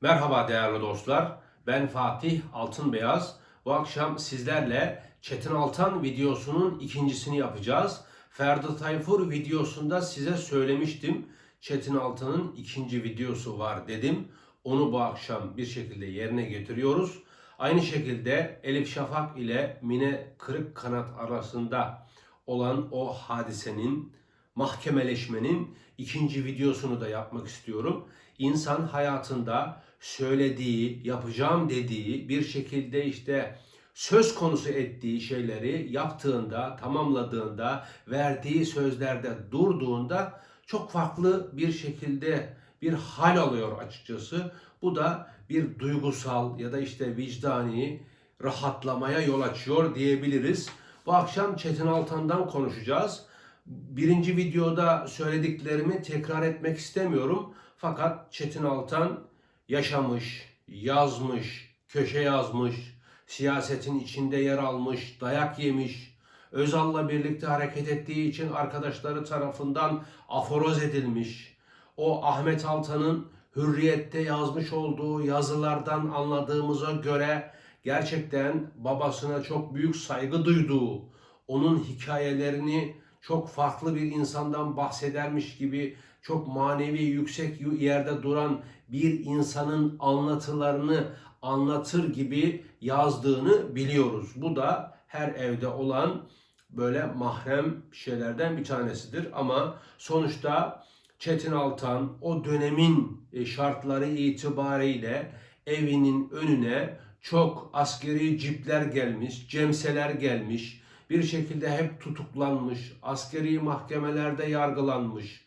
Merhaba değerli dostlar. Ben Fatih Altınbeyaz. Bu akşam sizlerle Çetin Altan videosunun ikincisini yapacağız. Ferdi Tayfur videosunda size söylemiştim. Çetin Altan'ın ikinci videosu var dedim. Onu bu akşam bir şekilde yerine getiriyoruz. Aynı şekilde Elif Şafak ile Mine Kırık Kanat arasında olan o hadisenin mahkemeleşmenin ikinci videosunu da yapmak istiyorum. İnsan hayatında söylediği, yapacağım dediği bir şekilde işte söz konusu ettiği şeyleri yaptığında, tamamladığında, verdiği sözlerde durduğunda çok farklı bir şekilde bir hal alıyor açıkçası. Bu da bir duygusal ya da işte vicdani rahatlamaya yol açıyor diyebiliriz. Bu akşam Çetin Altan'dan konuşacağız. Birinci videoda söylediklerimi tekrar etmek istemiyorum. Fakat Çetin Altan yaşamış, yazmış, köşe yazmış, siyasetin içinde yer almış, dayak yemiş, Özal'la birlikte hareket ettiği için arkadaşları tarafından aforoz edilmiş. O Ahmet Altan'ın Hürriyet'te yazmış olduğu yazılardan anladığımıza göre gerçekten babasına çok büyük saygı duyduğu, onun hikayelerini çok farklı bir insandan bahsedermiş gibi çok manevi yüksek yerde duran bir insanın anlatılarını anlatır gibi yazdığını biliyoruz. Bu da her evde olan böyle mahrem şeylerden bir tanesidir. Ama sonuçta Çetin Altan o dönemin e, şartları itibariyle evinin önüne çok askeri cipler gelmiş, cemseler gelmiş, bir şekilde hep tutuklanmış, askeri mahkemelerde yargılanmış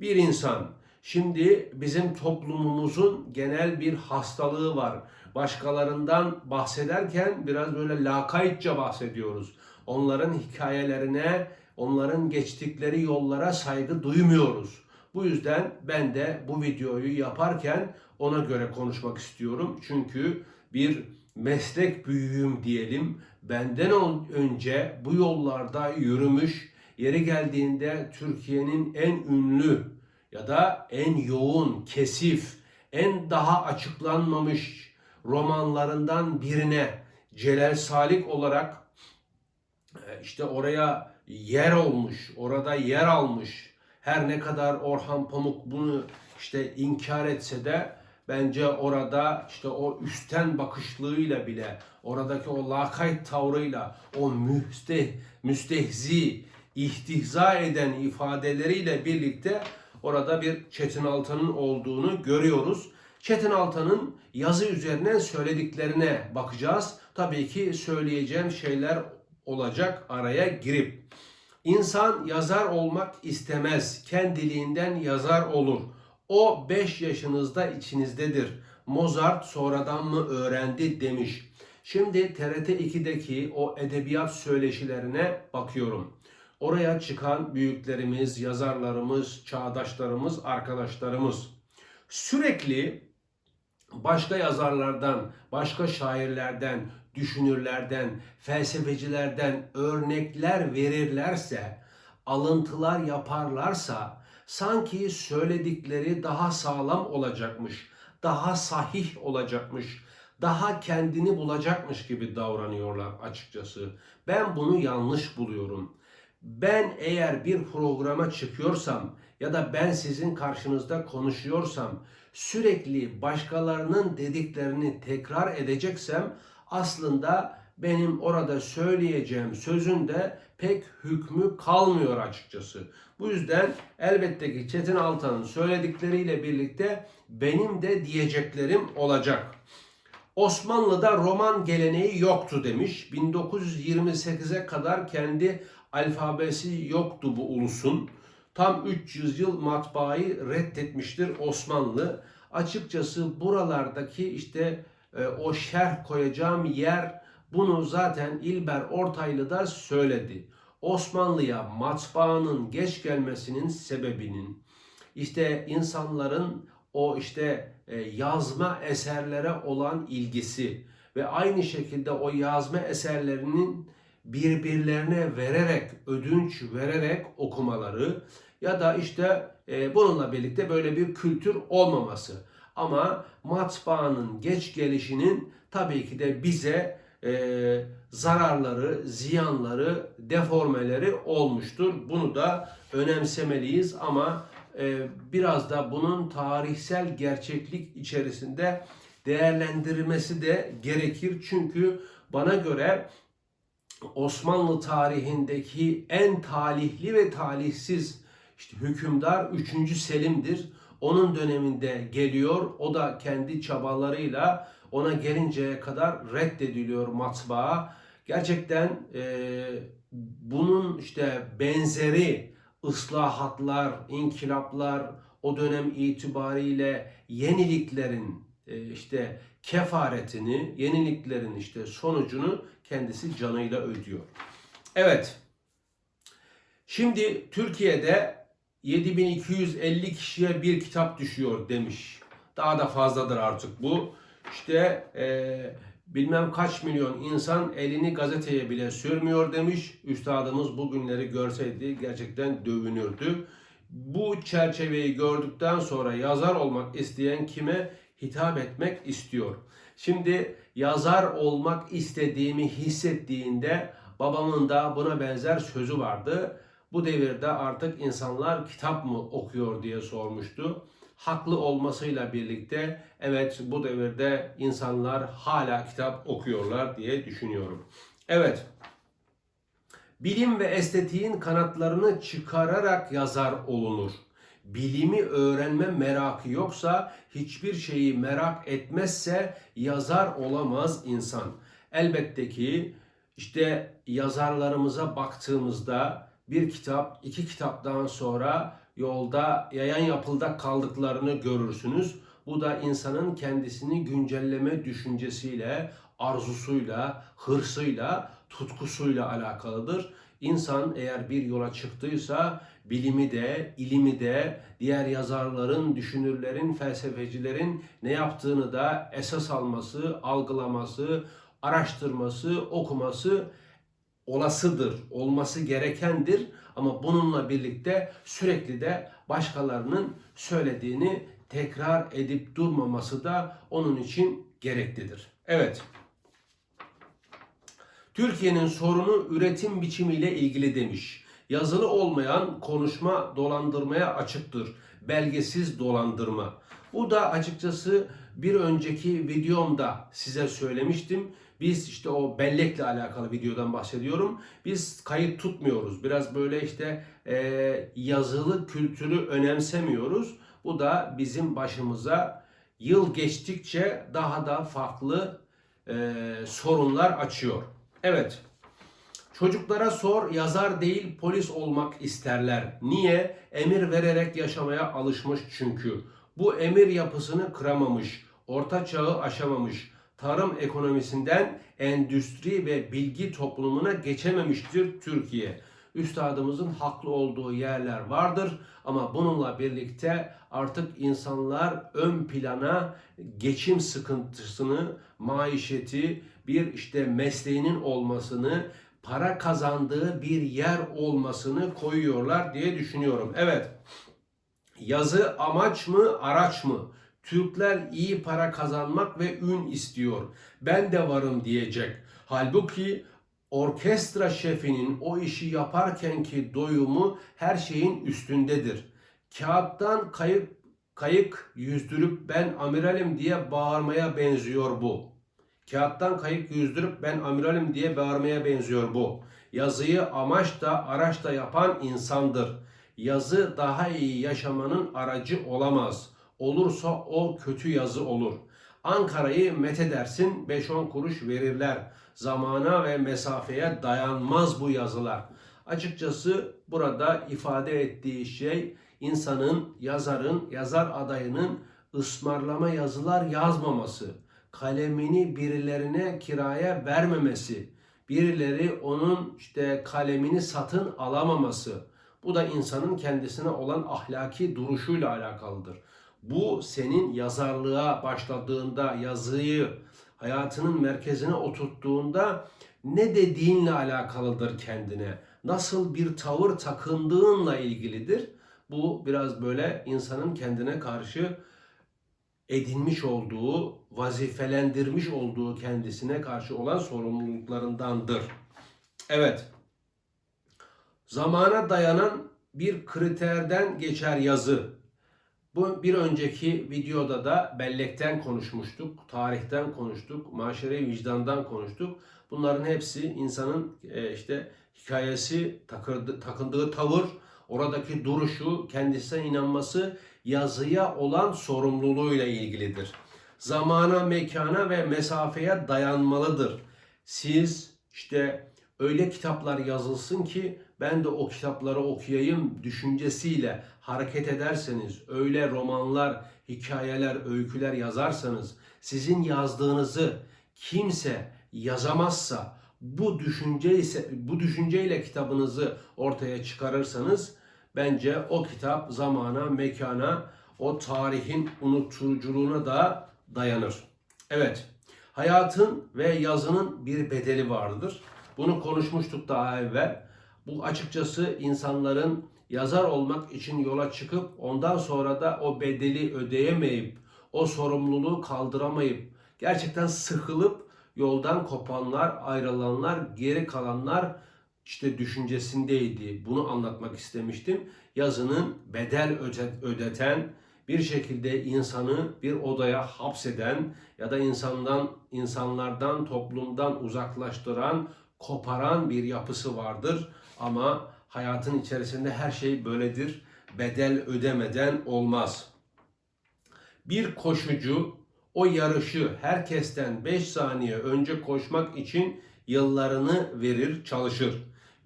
bir insan. Şimdi bizim toplumumuzun genel bir hastalığı var. Başkalarından bahsederken biraz böyle lakaytça bahsediyoruz. Onların hikayelerine, onların geçtikleri yollara saygı duymuyoruz. Bu yüzden ben de bu videoyu yaparken ona göre konuşmak istiyorum. Çünkü bir meslek büyüğüm diyelim. Benden önce bu yollarda yürümüş, yeri geldiğinde Türkiye'nin en ünlü ya da en yoğun, kesif, en daha açıklanmamış romanlarından birine Celal Salik olarak e, işte oraya yer olmuş, orada yer almış. Her ne kadar Orhan Pamuk bunu işte inkar etse de bence orada işte o üstten bakışlığıyla bile oradaki o lakayt tavrıyla o müsteh, müstehzi, ihtihza eden ifadeleriyle birlikte orada bir Çetin Altan'ın olduğunu görüyoruz. Çetin Altan'ın yazı üzerine söylediklerine bakacağız. Tabii ki söyleyeceğim şeyler olacak araya girip. İnsan yazar olmak istemez. Kendiliğinden yazar olur. O 5 yaşınızda içinizdedir. Mozart sonradan mı öğrendi demiş. Şimdi TRT 2'deki o edebiyat söyleşilerine bakıyorum. Oraya çıkan büyüklerimiz, yazarlarımız, çağdaşlarımız, arkadaşlarımız sürekli başka yazarlardan, başka şairlerden, düşünürlerden, felsefecilerden örnekler verirlerse, alıntılar yaparlarsa sanki söyledikleri daha sağlam olacakmış, daha sahih olacakmış, daha kendini bulacakmış gibi davranıyorlar açıkçası. Ben bunu yanlış buluyorum. Ben eğer bir programa çıkıyorsam ya da ben sizin karşınızda konuşuyorsam sürekli başkalarının dediklerini tekrar edeceksem aslında benim orada söyleyeceğim sözün de pek hükmü kalmıyor açıkçası. Bu yüzden elbette ki Çetin Altan'ın söyledikleriyle birlikte benim de diyeceklerim olacak. Osmanlı'da roman geleneği yoktu demiş. 1928'e kadar kendi alfabesi yoktu bu ulusun. Tam 300 yıl matbaayı reddetmiştir Osmanlı. Açıkçası buralardaki işte e, o şerh koyacağım yer bunu zaten İlber Ortaylı da söyledi. Osmanlı'ya matbaanın geç gelmesinin sebebinin işte insanların o işte e, yazma eserlere olan ilgisi ve aynı şekilde o yazma eserlerinin birbirlerine vererek, ödünç vererek okumaları ya da işte e, bununla birlikte böyle bir kültür olmaması. Ama matbaanın geç gelişinin tabii ki de bize e, zararları, ziyanları, deformeleri olmuştur. Bunu da önemsemeliyiz ama e, biraz da bunun tarihsel gerçeklik içerisinde değerlendirilmesi de gerekir. Çünkü bana göre Osmanlı tarihindeki en talihli ve talihsiz işte hükümdar 3. Selim'dir. Onun döneminde geliyor. O da kendi çabalarıyla ona gelinceye kadar reddediliyor matbaa. Gerçekten e, bunun işte benzeri ıslahatlar, inkılaplar, o dönem itibariyle yeniliklerin e, işte kefaretini, yeniliklerin işte sonucunu kendisi canıyla ödüyor. Evet. Şimdi Türkiye'de 7250 kişiye bir kitap düşüyor demiş. Daha da fazladır artık bu. İşte e, bilmem kaç milyon insan elini gazeteye bile sürmüyor demiş. Üstadımız bu günleri görseydi gerçekten dövünürdü. Bu çerçeveyi gördükten sonra yazar olmak isteyen kime hitap etmek istiyor? Şimdi yazar olmak istediğimi hissettiğinde babamın da buna benzer sözü vardı. Bu devirde artık insanlar kitap mı okuyor diye sormuştu. Haklı olmasıyla birlikte evet bu devirde insanlar hala kitap okuyorlar diye düşünüyorum. Evet. Bilim ve estetiğin kanatlarını çıkararak yazar olunur. Bilimi öğrenme merakı yoksa, hiçbir şeyi merak etmezse yazar olamaz insan. Elbette ki işte yazarlarımıza baktığımızda bir kitap, iki kitaptan sonra yolda yayan yapılda kaldıklarını görürsünüz. Bu da insanın kendisini güncelleme düşüncesiyle, arzusuyla, hırsıyla, tutkusuyla alakalıdır. İnsan eğer bir yola çıktıysa bilimi de, ilimi de, diğer yazarların, düşünürlerin, felsefecilerin ne yaptığını da esas alması, algılaması, araştırması, okuması olasıdır, olması gerekendir. Ama bununla birlikte sürekli de başkalarının söylediğini tekrar edip durmaması da onun için gereklidir. Evet. Türkiye'nin sorunu üretim biçimiyle ilgili demiş. Yazılı olmayan konuşma dolandırmaya açıktır. Belgesiz dolandırma. Bu da açıkçası bir önceki videomda size söylemiştim. Biz işte o bellekle alakalı videodan bahsediyorum. Biz kayıt tutmuyoruz. Biraz böyle işte e, yazılı kültürü önemsemiyoruz. Bu da bizim başımıza yıl geçtikçe daha da farklı e, sorunlar açıyor. Evet. Çocuklara sor, yazar değil polis olmak isterler. Niye? Emir vererek yaşamaya alışmış çünkü. Bu emir yapısını kıramamış, orta çağı aşamamış, tarım ekonomisinden endüstri ve bilgi toplumuna geçememiştir Türkiye. Üstadımızın haklı olduğu yerler vardır ama bununla birlikte artık insanlar ön plana geçim sıkıntısını, maişeti, bir işte mesleğinin olmasını, para kazandığı bir yer olmasını koyuyorlar diye düşünüyorum. Evet. Yazı amaç mı, araç mı? Türkler iyi para kazanmak ve ün istiyor. Ben de varım diyecek. Halbuki orkestra şefinin o işi yaparkenki doyumu her şeyin üstündedir. Kağıttan kayık kayık yüzdürüp ben amiralim diye bağırmaya benziyor bu. Kağıttan kayık yüzdürüp ben amiralim diye bağırmaya benziyor bu. Yazıyı amaç da araç da yapan insandır. Yazı daha iyi yaşamanın aracı olamaz. Olursa o kötü yazı olur. Ankara'yı methedersin 5-10 kuruş verirler. Zamana ve mesafeye dayanmaz bu yazılar. Açıkçası burada ifade ettiği şey insanın, yazarın, yazar adayının ısmarlama yazılar yazmaması, kalemini birilerine kiraya vermemesi, birileri onun işte kalemini satın alamaması. Bu da insanın kendisine olan ahlaki duruşuyla alakalıdır. Bu senin yazarlığa başladığında yazıyı hayatının merkezine oturttuğunda ne dediğinle alakalıdır kendine. Nasıl bir tavır takındığınla ilgilidir. Bu biraz böyle insanın kendine karşı edinmiş olduğu, vazifelendirmiş olduğu kendisine karşı olan sorumluluklarındandır. Evet. Zamana dayanan bir kriterden geçer yazı. Bu bir önceki videoda da bellekten konuşmuştuk, tarihten konuştuk, maşere vicdandan konuştuk. Bunların hepsi insanın e, işte hikayesi, takındığı tavır, oradaki duruşu, kendisine inanması, yazıya olan sorumluluğuyla ilgilidir. Zamana, mekana ve mesafeye dayanmalıdır. Siz işte öyle kitaplar yazılsın ki ben de o kitapları okuyayım düşüncesiyle hareket ederseniz, öyle romanlar, hikayeler, öyküler yazarsanız, sizin yazdığınızı kimse yazamazsa, bu düşünce ise bu düşünceyle kitabınızı ortaya çıkarırsanız bence o kitap zamana, mekana, o tarihin unutturuculuğuna da dayanır. Evet. Hayatın ve yazının bir bedeli vardır. Bunu konuşmuştuk daha evvel. Bu açıkçası insanların yazar olmak için yola çıkıp ondan sonra da o bedeli ödeyemeyip, o sorumluluğu kaldıramayıp, gerçekten sıkılıp yoldan kopanlar, ayrılanlar, geri kalanlar işte düşüncesindeydi. Bunu anlatmak istemiştim. Yazının bedel öde- ödeten, bir şekilde insanı bir odaya hapseden ya da insandan insanlardan toplumdan uzaklaştıran, koparan bir yapısı vardır. Ama hayatın içerisinde her şey böyledir. Bedel ödemeden olmaz. Bir koşucu o yarışı herkesten 5 saniye önce koşmak için yıllarını verir, çalışır.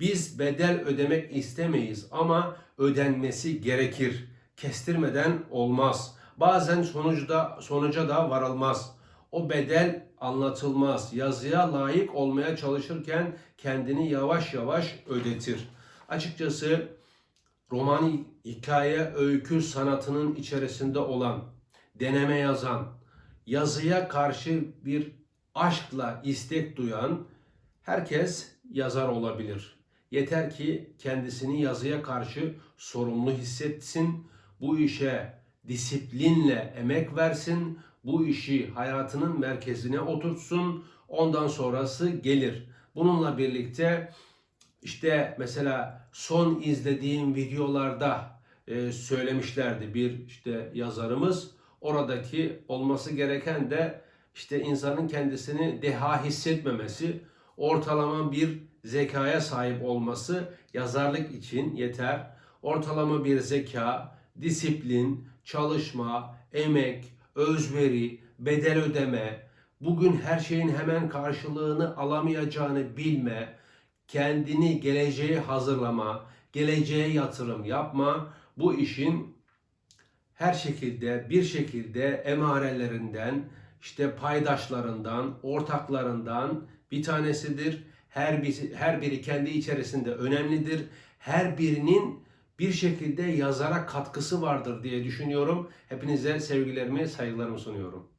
Biz bedel ödemek istemeyiz ama ödenmesi gerekir. Kestirmeden olmaz. Bazen sonuçta sonuca da varılmaz. O bedel anlatılmaz. Yazıya layık olmaya çalışırken kendini yavaş yavaş ödetir. Açıkçası roman, hikaye, öykü sanatının içerisinde olan, deneme yazan, yazıya karşı bir aşkla istek duyan herkes yazar olabilir. Yeter ki kendisini yazıya karşı sorumlu hissetsin, bu işe disiplinle emek versin, bu işi hayatının merkezine oturtsun, ondan sonrası gelir. Bununla birlikte işte mesela son izlediğim videolarda e, söylemişlerdi bir işte yazarımız. Oradaki olması gereken de işte insanın kendisini deha hissetmemesi, ortalama bir zekaya sahip olması yazarlık için yeter. Ortalama bir zeka, disiplin, çalışma, emek, özveri, bedel ödeme, bugün her şeyin hemen karşılığını alamayacağını bilme, kendini geleceğe hazırlama, geleceğe yatırım yapma, bu işin her şekilde bir şekilde emarelerinden, işte paydaşlarından, ortaklarından bir tanesidir. Her biri, her biri kendi içerisinde önemlidir. Her birinin bir şekilde yazara katkısı vardır diye düşünüyorum. Hepinize sevgilerimi, saygılarımı sunuyorum.